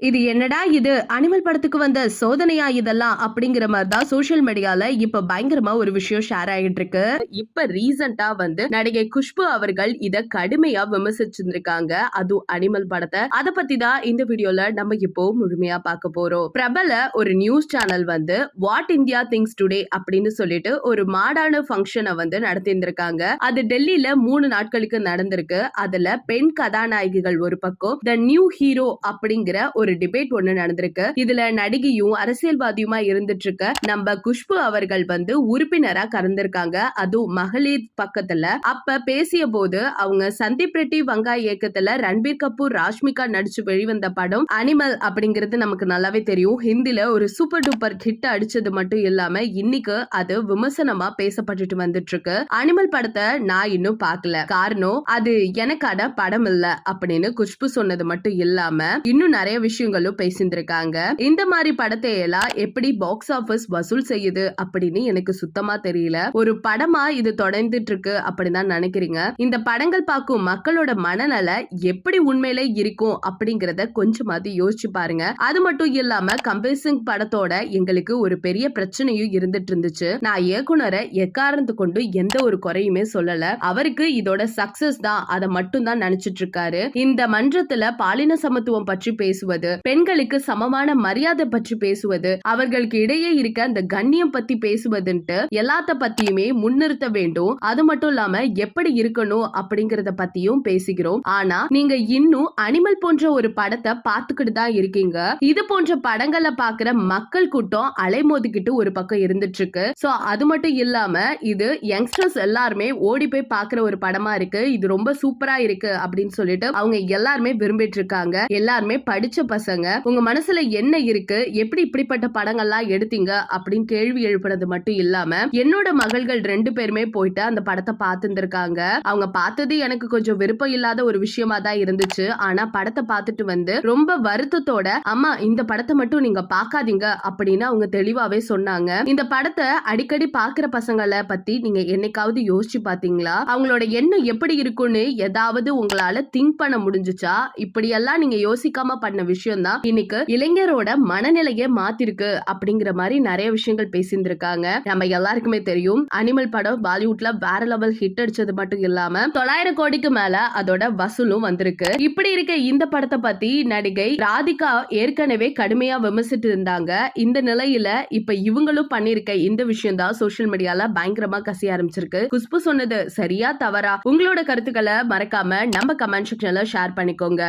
இது என்னடா இது? அனிமல் படத்துக்கு வந்த சோதனையா இதெல்லாம்? அப்படிங்கிற மாதிரி தான் சோசியல் மீடியால இப்ப பயங்கரமா ஒரு விஷயம் ஷேர் ஆகிட்டு இருக்கு இப்ப ரீசெண்டா வந்து நடிகை குஷ்பு அவர்கள் இத கடுமையா விமர்சிச்சிருந்திருக்காங்க. அதுவும் அனிமல் படத்தை. அதை பத்தி தான் இந்த வீடியோல நம்ம இப்போ முழுமையா பார்க்க போறோம். பிரபல ஒரு நியூஸ் சேனல் வந்து வாட் இந்தியா திங்ஸ் டுடே அப்படின்னு சொல்லிட்டு ஒரு மாடான ஃபங்க்ஷனை வந்து நடத்தியிருந்திருக்காங்க. அது டெல்லியில மூணு நாட்களுக்கு நடந்திருக்கு. அதுல பெண் கதாநாயகிகள் ஒரு பக்கம் த நியூ ஹீரோ அப்படிங்கிற ஒரு ஒரு டிபேட் ஒண்ணு நடந்திருக்கு. இதுல நடிகையும் அரசியல்வாதியுமா இருந்துட்டு இருக்க நம்ம குஷ்பு அவர்கள் வந்து உறுப்பினரா கலந்திருக்காங்க. அதுவும் மகளிர் பக்கத்துல. அப்ப பேசிய போது அவங்க சந்தீப் ரெட்டி வங்காய் இயக்கத்துல ரன்பீர் கபூர் ராஷ்மிகா நடிச்சு வெளிவந்த படம் அனிமல் அப்படிங்கிறது நமக்கு நல்லாவே தெரியும். ஹிந்தில ஒரு சூப்பர் டூப்பர் ஹிட் அடிச்சது மட்டும் இல்லாம இன்னைக்கு அது விமர்சனமா பேசப்பட்டுட்டு வந்துட்டு இருக்கு அனிமல் படத்தை நான் இன்னும் பார்க்கல காரணம் அது எனக்கான படம் இல்ல அப்படின்னு குஷ்பு சொன்னது மட்டும் இல்லாம இன்னும் நிறைய விஷயம் விஷயங்களும் பேசியிருந்திருக்காங்க. இந்த மாதிரி படத்தை எல்லாம் எப்படி பாக்ஸ் ஆபீஸ் வசூல் செய்யுது அப்படின்னு எனக்கு சுத்தமா தெரியல. ஒரு படமா இது தொடர்ந்துட்டு இருக்கு அப்படின்னு நினைக்கிறீங்க. இந்த படங்கள் பார்க்கும் மக்களோட மனநல எப்படி உண்மையிலே இருக்கும் அப்படிங்கறத கொஞ்சமாவது யோசிச்சு பாருங்க. அது மட்டும் இல்லாம கம்பீர் சிங் படத்தோட எங்களுக்கு ஒரு பெரிய பிரச்சனையும் இருந்துட்டு இருந்துச்சு. நான் இயக்குனரை எக்காரணத்து கொண்டு எந்த ஒரு குறையுமே சொல்லல. அவருக்கு இதோட சக்சஸ் தான். அதை மட்டும் தான் நினைச்சிட்டு இருக்காரு. இந்த மன்றத்துல பாலின சமத்துவம் பற்றி பேசுவது பேசுவது பெண்களுக்கு சமமான மரியாதை பற்றி பேசுவது அவர்களுக்கு இடையே இருக்க அந்த கண்ணியம் பத்தி பேசுவதுன்ட்டு எல்லாத்த பத்தியுமே முன்னிறுத்த வேண்டும். அது மட்டும் இல்லாம எப்படி இருக்கணும் அப்படிங்கறத பத்தியும் பேசுகிறோம். ஆனா நீங்க இன்னும் அனிமல் போன்ற ஒரு படத்தை பார்த்துக்கிட்டு தான் இருக்கீங்க. இது போன்ற படங்களை பாக்குற மக்கள் கூட்டம் அலைமோதிக்கிட்டு ஒரு பக்கம் இருந்துட்டு இருக்கு சோ அது மட்டும் இல்லாம இது யங்ஸ்டர்ஸ் எல்லாருமே ஓடி போய் பாக்குற ஒரு படமா இருக்கு. இது ரொம்ப சூப்பரா இருக்கு அப்படின்னு சொல்லிட்டு அவங்க எல்லாருமே விரும்பிட்டு இருக்காங்க எல்லாருமே படிச்ச பசங்க உங்க மனசுல என்ன இருக்கு? எப்படி இப்படிப்பட்ட படங்கள்லாம் எடுத்தீங்க? அப்படின்னு கேள்வி எழுப்புறது மட்டும் இல்லாம என்னோட மகள்கள் ரெண்டு பேருமே போயிட்டு அந்த படத்தை பார்த்துருக்காங்க அவங்க பார்த்தது எனக்கு கொஞ்சம் விருப்பம் இல்லாத ஒரு விஷயமா தான் இருந்துச்சு. ஆனா படத்தை பார்த்துட்டு வந்து ரொம்ப வருத்தத்தோட அம்மா இந்த படத்தை மட்டும் நீங்க பாக்காதீங்க அப்படின்னு அவங்க தெளிவாவே சொன்னாங்க. இந்த படத்தை அடிக்கடி பாக்குற பசங்களை பத்தி நீங்க என்னைக்காவது யோசிச்சு பாத்தீங்களா அவங்களோட எண்ணம் எப்படி இருக்கும்னு ஏதாவது உங்களால திங்க் பண்ண முடிஞ்சுச்சா? இப்படியெல்லாம் நீங்க யோசிக்காம பண்ண விஷயம் விஷயம் தான் இன்னைக்கு இளைஞரோட மனநிலையை மாத்திருக்கு அப்படிங்கிற மாதிரி நிறைய விஷயங்கள் பேசியிருந்திருக்காங்க. நம்ம எல்லாருக்குமே தெரியும். அனிமல் படம் பாலிவுட்ல வேற லெவல் ஹிட் அடிச்சது மட்டும் இல்லாம தொள்ளாயிரம் கோடிக்கு மேல அதோட வசூலும் வந்திருக்கு. இப்படி இருக்க இந்த படத்தை பத்தி நடிகை ராதிகா ஏற்கனவே கடுமையா விமர்சிட்டு இருந்தாங்க. இந்த நிலையில இப்ப இவங்களும் பண்ணிருக்க இந்த விஷயம் தான் சோசியல் மீடியால பயங்கரமா கசிய ஆரம்பிச்சிருக்கு. குஷ்பு சொன்னது சரியா தவறா? உங்களோட கருத்துக்களை மறக்காம நம்ம கமெண்ட் செக்ஷன்ல ஷேர் பண்ணிக்கோங்க.